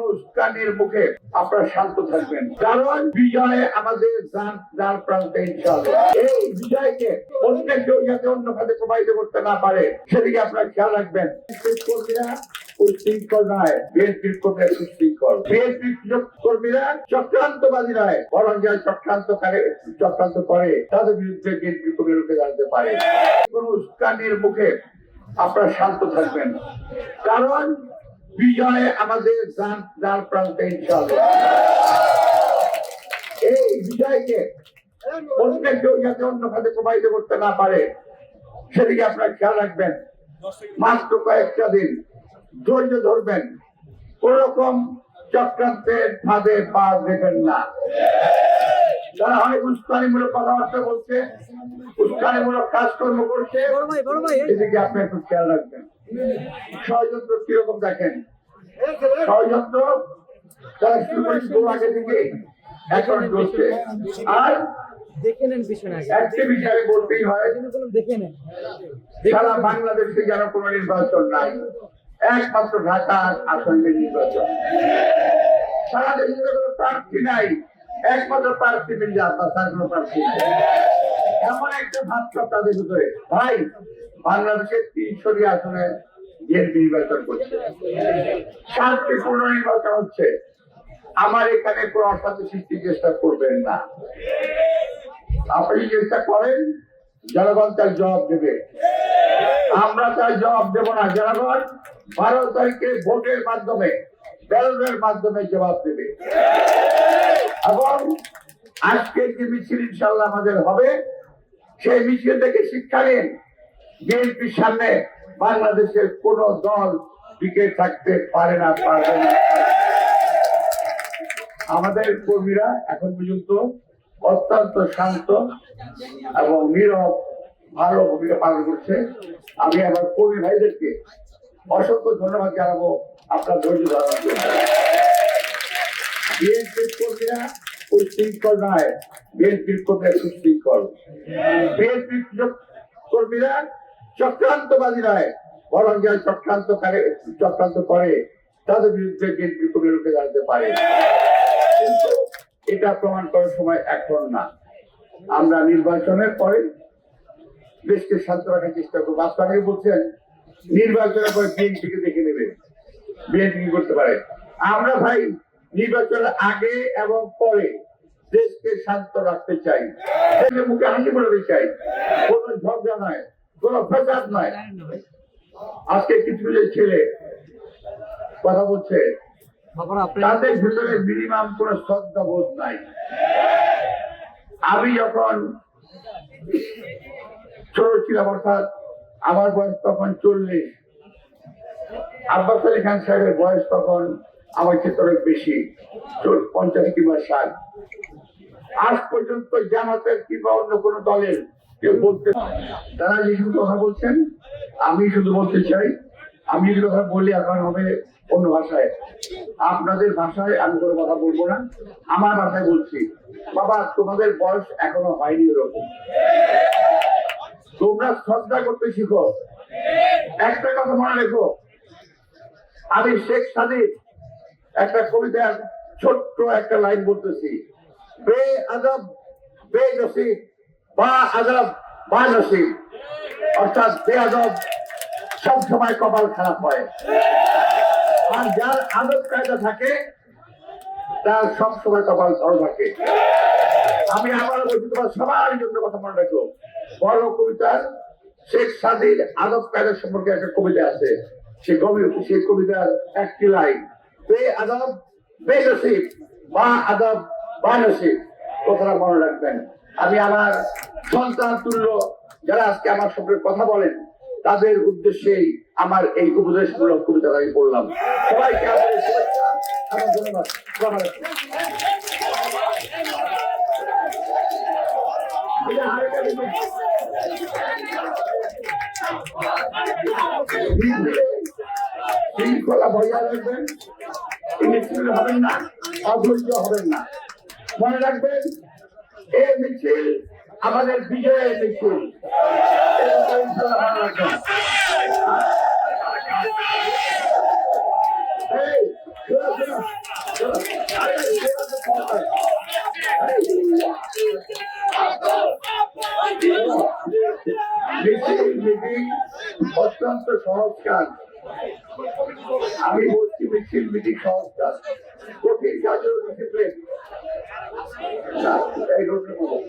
কোন মুখে আপনারা শান্ত থাকবেন। কারণ বিজয়ে আমাদের যার প্রান্তে ইনশাআল্লাহ। এই বিজয়কে অন্য কেউ যাতে অন্য খাতে প্রবাহিত করতে না পারে, সেদিকে আপনারা খেয়াল রাখবেন। শান্ত থাকবেন। কারণ বিজয়ে আমাদের যার প্রান্তে এই বিজয়কে অন্য কেউ যাতে অন্য খাতে প্রবাহিত করতে না পারে সেদিকে আপনারা খেয়াল রাখবেন। মাত্র কয়েকটা দিন ধৈর্য ধরবেন। কোন রকম চক্রান্তের ফাঁদে পা দেবেন না। যারা হয় উস্কানিমূলক কথাবার্তা বলছে উস্কানিমূলক কাজকর্ম করছে এদিকে আপনি একটু খেয়াল রাখবেন। ষড়যন্ত্র কীরকম দেখেন? ষড়যন্ত্র তারা শুরু আগে থেকে। এখন চলছে। আর দেখে নেন পিছনে আগে। বিষয়ে বলতেই হয় এই জন্য বললাম দেখে নেন। সারা বাংলাদেশে যেন কোনো নির্বাচন নাই। একমাত্র ঢাকা আসনের নির্বাচন। সারা দেশে কোনো প্রার্থী নাই একমাত্র প্রার্থী কোনো প্রার্থী নাই। এমন একটা ভাবসাব তাদের ভিতরে। ভাই বাংলাদেশের তিনশোটি আসনে বিএনপি নির্বাচন করছে। শান্তিপূর্ণ নির্বাচন হচ্ছে। আমার এখানে কোনো অশান্তি সৃষ্টির চেষ্টা করবেন না। আপনি চেষ্টা করেন, জনগণ তার জবাব দেবে। আমরা তার জবাব দেব না। জনগণ বারো তারিখে ভোটের মাধ্যমে, ব্যালটের মাধ্যমে জবাব দেবে। এবং আজকে যে মিছিল ইনশাল্লাহ আমাদের হবে, সেই মিছিল থেকে শিক্ষা নিন। বিএনপির সামনে বাংলাদেশের কোন দল টিকে থাকতে পারে না, পারবে না। আমাদের কর্মীরা এখন পর্যন্ত অত্যন্ত শান্ত এবং নীরব, ভালো ভূমিকা পালন করছে। আমি আমার কর্মী ভাইদেরকে অসংখ্য ধন্যবাদ জানাব। আপনার ধৈর্য ধারণ বিএনপির কর্মীরা উশৃঙ্খল নয়। বিএনপির কর্মীরা সুশৃঙ্খল। বিএনপির কর্মীরা চক্রান্তবাদী নয়, বরং যারা চক্রান্ত করে চক্রান্ত করে, তাদের বিরুদ্ধে বিএনপি কর্মী রুখে দাঁড়াতে পারে। কিন্তু এটা প্রমাণ করার সময় এখন না। আমরা নির্বাচনের পরে দেশকে শান্ত রাখার চেষ্টা করব। আজকে বলছেন, নির্বাচনের পরে বিএনপিকে দেখে নেবে। বিএনপি করতে পারে? আমরা ভাই, নির্বাচনের আগে এবং পরে দেশকে শান্ত রাখতে চাই। মুখে হাসি পড়াতে চাই। কোন ঝগড়া নয়। কোন ফেসাদ নয়। আজকে কিছু কিছু ছেলে কথা বলছে, তাদের ভিতরে মিনিমাম কোন শ্রদ্ধা বোধ নাই। আমি যখন ছোট ছিলাম, অর্থাৎ আমার বয়স তখন চল্লিশ, আব্বাস আলী খান সাহেবের বয়স তখন আমার ক্ষেত্রে বেশি পঞ্চাশ কিংবা ষাট। আজ পর্যন্ত জামাতের কিংবা অন্য কোন দলের কেউ বলতে তারা যে শুধু কথা বলছেন, আমি শুধু বলতে চাই, আমি যদি কথা বলি এখন হবে অন্য ভাষায়। আপনাদের ভাষায় আমি কোনো কথা বলব না, আমার ভাষায় বলছি, বাবা, তোমাদের বয়স এখনও হয়নি ওরকম। তোমরা শ্রদ্ধা করতে শিখো। একটা কথা মনে রেখো। আমি শেখ সাদিক একটা কবিতার ছোট্ট একটা লাইন বলতেছি। বে আদব, বে নসিব। বা আদব বা নসিব অর্থাৎ বে আদব সব সময় কপাল খারাপ হয়। আর যার আদব কায়দা থাকে, তার সব সময় কপাল ভালো থাকে। আমি আবার বলছি, তোমার সবার জন্য কথা মনে রাখো। বড় কবিতার শেখ সাদির আদব কায়দা সম্পর্কে একটা কবিতা আছে। সেই কবি সেই কবিতার একটি লাইন বে আদব বে নসিব বা আদব, বা নসিব। কথাটা মনে রাখবেন। আমি আমার সন্তান তুল্য যারা আজকে আমার সঙ্গে কথা বলেন, তাদের উদ্দেশ্যেই আমার এই উপদেশমূলক কবিতাটা আমি পড়লাম। সবাইকে আমার ধন্যবাদ। হবেন না, অধৈর্য হবেন না। মনে রাখবেন এই মিছিল আমাদের বিজয়ের মিছিল অত্যন্ত সহজ কাজ আমি বলছি মিছিল, মিটিং সহজ কাজ কঠিন কাজেও aí no segundo.